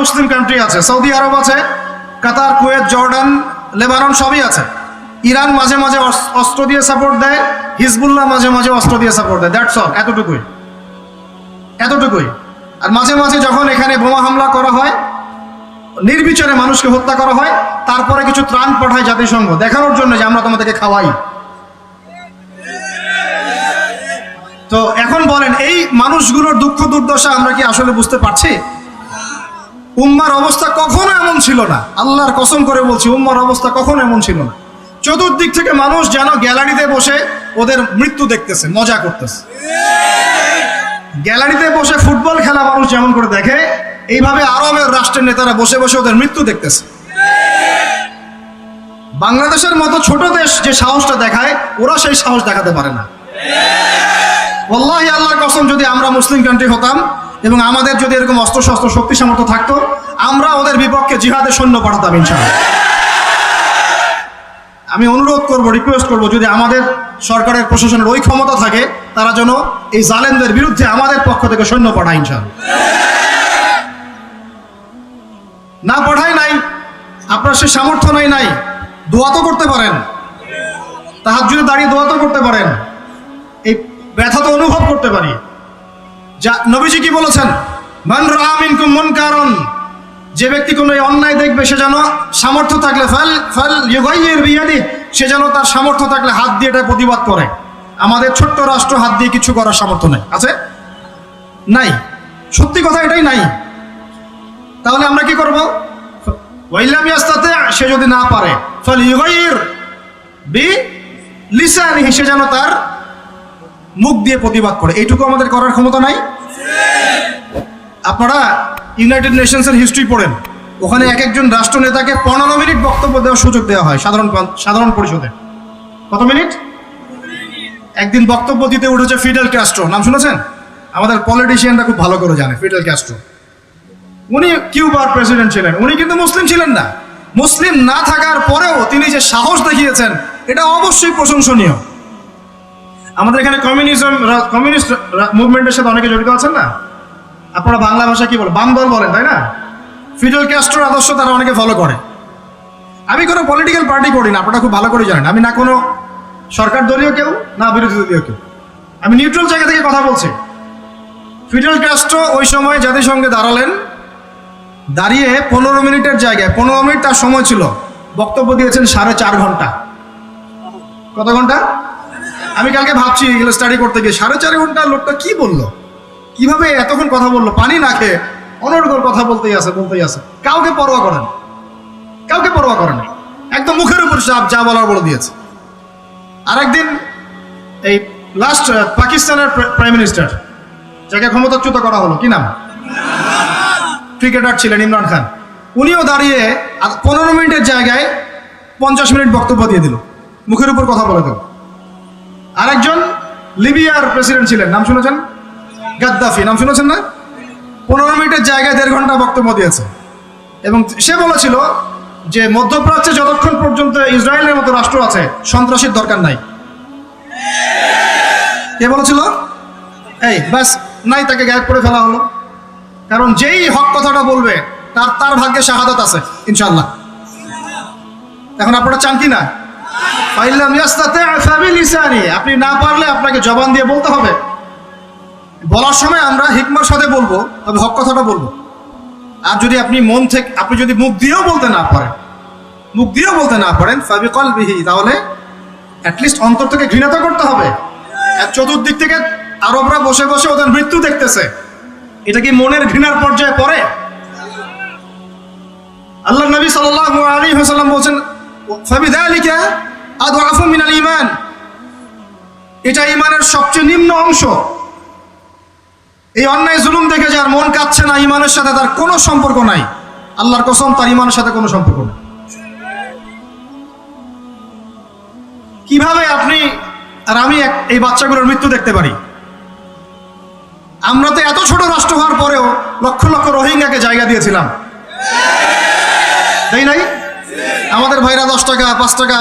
মুসলিম country আছে, Saudi আরব আছে, কাতার, Kuwait, Jordan, Lebanon সবই আছে। ইরান মাঝে মাঝে অস- অস্ত্র দিয়ে সাপোর্ট দেয়, হিজবুল্লাহ মাঝে মাঝে অস্ত্র দিয়ে সাপোর্ট দেয়। দ্যাটস অল এতটুকুই। এতটুকুই। আর মাঝে মাঝে যখন এখানে বোমা হামলা করা হয়, নির্বিচারে মানুষকে হত্যা করা হয়, তারপরে কিছু ত্রাণ পাঠায় জাতিসংঘ। দেখানোর জন্য যে আমরা তোমাদেরকে খাওয়াই। তো এখন বলেন, এই মানুষগুলোর দুঃখ দুর্দশা আমরা কি আসলে বুঝতে পারছি? উম্মার অবস্থা কখনো এমন ছিল না। আল্লাহর কসম করে বলছি, উম্মার অবস্থা কখনো এমন ছিল না। চতুর্দিক থেকে মানুষ যেন গ্যালারিতে বসে ওদের মৃত্যু দেখতেছে, মজা করতেছে। গ্যালারিতে বসে ফুটবল খেলা মানুষ যেমন করে দেখে, এইভাবে আরবের রাষ্ট্রের নেতারা বসে বসে ওদের মৃত্যু দেখতেছে। বাংলাদেশের মতো ছোট দেশ যে সাহসটা দেখায়, ওরা সেই সাহস দেখাতে পারে না। আল্লাহর কসম, যদি আমরা মুসলিম কান্ট্রি হতাম এবং আমাদের যদি এরকম অস্ত্র শস্ত্র শক্তি সামর্থ্য থাকতো, আমরা ওদের বিপক্ষে জিহাদের সৈন্য পাঠাতাম ইনশাআল্লাহ। আমি অনুরোধ করব রিকোয়েস্ট করব, যদি আমাদের সরকারের প্রশাসনের ওই ক্ষমতা থাকে, তারা যেন এই জালেমদের বিরুদ্ধে আমাদের পক্ষ থেকে সৈন্য পাঠায় ইনশাআল্লাহ। না পাঠায় নাই, আপনার সে সামর্থ্য নাই নাই, দোয়া তো করতে পারেন। তাহার জন্য দাঁড়িয়ে দোয়া তো করতে পারেন। এই ব্যথা তো অনুভব করতে পারি। যা নবীজি কি বলেছেন? মান রামিন মন কারণ যে ব্যক্তি কোনো অন্যায় দেখবে, সে যেন সামর্থ্য থাকলে ফল ফল ইউগাইয়ের বিয়াদি, সে যেন তার সামর্থ্য থাকলে হাত দিয়ে এটা প্রতিবাদ করে। আমাদের ছোট্ট রাষ্ট্র হাত দিয়ে কিছু করার সামর্থ্য নেই। আছে? নাই। সত্যি কথা এটাই নাই। তাহলে আমরা কি করব? ওয়াইলাম ইয়াস্তাতে, সে যদি না পারে, ফল ইউগাইয়ের বি লিসানিহি, সে যেন তার মুখ দিয়ে প্রতিবাদ করে। এইটুকু আমাদের করার ক্ষমতা নাই? আপনারা ইউনাইটেড নেশনসের হিস্ট্রি পড়েন। ওখানে এক একজন রাষ্ট্র নেতাকে পনেরো মিনিট বক্তব্য দেওয়ার সুযোগ দেওয়া হয় সাধারণ সাধারণ পরিষদে। কত মিনিট? একদিন বক্তব্য দিতে উঠেছে ফিডেল ক্যাস্ট্রো নাম শুনেছেন? আমাদের পলিটিশিয়ানরা খুব ভালো করে জানে ফিডেল ক্যাস্ট্রো উনি কিউবার প্রেসিডেন্ট ছিলেন। উনি কিন্তু মুসলিম ছিলেন না। মুসলিম না থাকার পরেও তিনি যে সাহস দেখিয়েছেন, এটা অবশ্যই প্রশংসনীয়। আমাদের এখানে কমিউনিজম কমিউনিস্ট মুভমেন্টের সাথে অনেকে জড়িত আছেন না? আপনারা বাংলা ভাষা কি বলেন বাম দল বলেন, তাই না? ফিডেল ক্যাস্ট্রোর আদর্শ তারা অনেকে ফলো করে। আমি কোনো পলিটিক্যাল পার্টি করি না, আপনারা খুব ভালো করে জানেন। আমি না কোনো সরকার দলীয় কেউ, না বিরোধী দলীয় কেউ। আমি নিউট্রাল জায়গা থেকে কথা বলছি। ফিডেল ক্যাস্ট্রো ওই সময় জাতিসংঘে দাঁড়ালেন। দাঁড়িয়ে পনেরো মিনিটের জায়গায়, পনেরো মিনিট তার সময় ছিল। বক্তব্য দিয়েছেন সাড়ে চার ঘণ্টা। কত ঘণ্টা? আমি কালকে ভাবছি এগুলো স্টাডি করতে গিয়ে। সাড়ে চার ঘণ্টা লোকটা কি বলল? কীভাবে এতক্ষণ কথা বলল? পানি না খেয়ে অনর্গল কথা বলতেই আছে বলতেই আছে। কাউকে পরোয়া করেন। কাউকে পরোয়া করেন। একদম মুখের উপর যা যা বলার বলে দিয়েছে। আরেকদিন এই লাস্ট পাকিস্তানের প্রাইম মিনিস্টার যাকে ক্ষমতাচ্যুত করা হলো, কি নাম? ক্রিকেটার ছিলেন ইমরান খান। উনিও দাঁড়িয়ে পনেরো মিনিটের জায়গায় পঞ্চাশ মিনিট বক্তব্য দিয়ে দিল। মুখের উপর কথা বলে দিল আরেকজন লিবিয়ার প্রেসিডেন্ট ছিলেন, নাম শুনেছেন? গাদ্দাফি, নাম শুনেছেন না? পনেরো মিনিটের জায়গায় দেড় ঘণ্টা বক্তব্য দিয়েছে। এবং সে বলেছিল যে মধ্যপ্রাচ্যে যতক্ষণ পর্যন্ত ইসরায়েলের মতো রাষ্ট্র আছে, সন্ত্রাসীর দরকার নাই। কে বলেছিল? এই, ব্যাস, নাই তাকে গায়েব করে ফেলা হলো। কারণ যেই হক কথাটা বলবে, তার তার ভাগ্যে শাহাদাত আছে ইনশাল্লাহ এখন আপনারা চান কি না? আপনি না পারলে আপনাকে জবান দিয়ে বলতে হবে। বলার সময় আমরা হিকমার সাথে বলব, তবে হক কথাটা বলব। আর যদি আপনি মন থেকে, আপনি যদি মুখ দিয়েও বলতে না পারেন, মুখ দিয়েও বলতে না পারেন ফাবিকল বিহি তাহলে অ্যাটলিস্ট অন্তর থেকে ঘৃণা করতে হবে। চতুর্দিক থেকে আরবরা বসে বসে ওদের মৃত্যু দেখতেছে। এটা কি মনের ঘৃণার পর্যায়ে পড়ে? আল্লাহ নবী সাল্লাল্লাহু আলাইহি ওয়াসাল্লাম বলছেন ফাবিযালিকা আদআফু মিনাল ঈমান। এটা ঈমানের সবচেয়ে নিম্ন অংশ। এই অন্যায় জুলুম দেখে যার মন কাচ্ছে না, ঈমানের সাথে তার কোনো সম্পর্ক নাই। আল্লাহর কসম, তার ঈমানের সাথে কোনো সম্পর্ক নেই। কীভাবে আপনি আর আমি এই বাচ্চাগুলোর মৃত্যু দেখতে পারি? আমরা তো এত ছোট রাষ্ট্র হওয়ার পরেও লক্ষ লক্ষ রোহিঙ্গাকে জায়গা দিয়েছিলাম। তাই নাই? আমাদের ভাইরা দশ টাকা, পাঁচ টাকা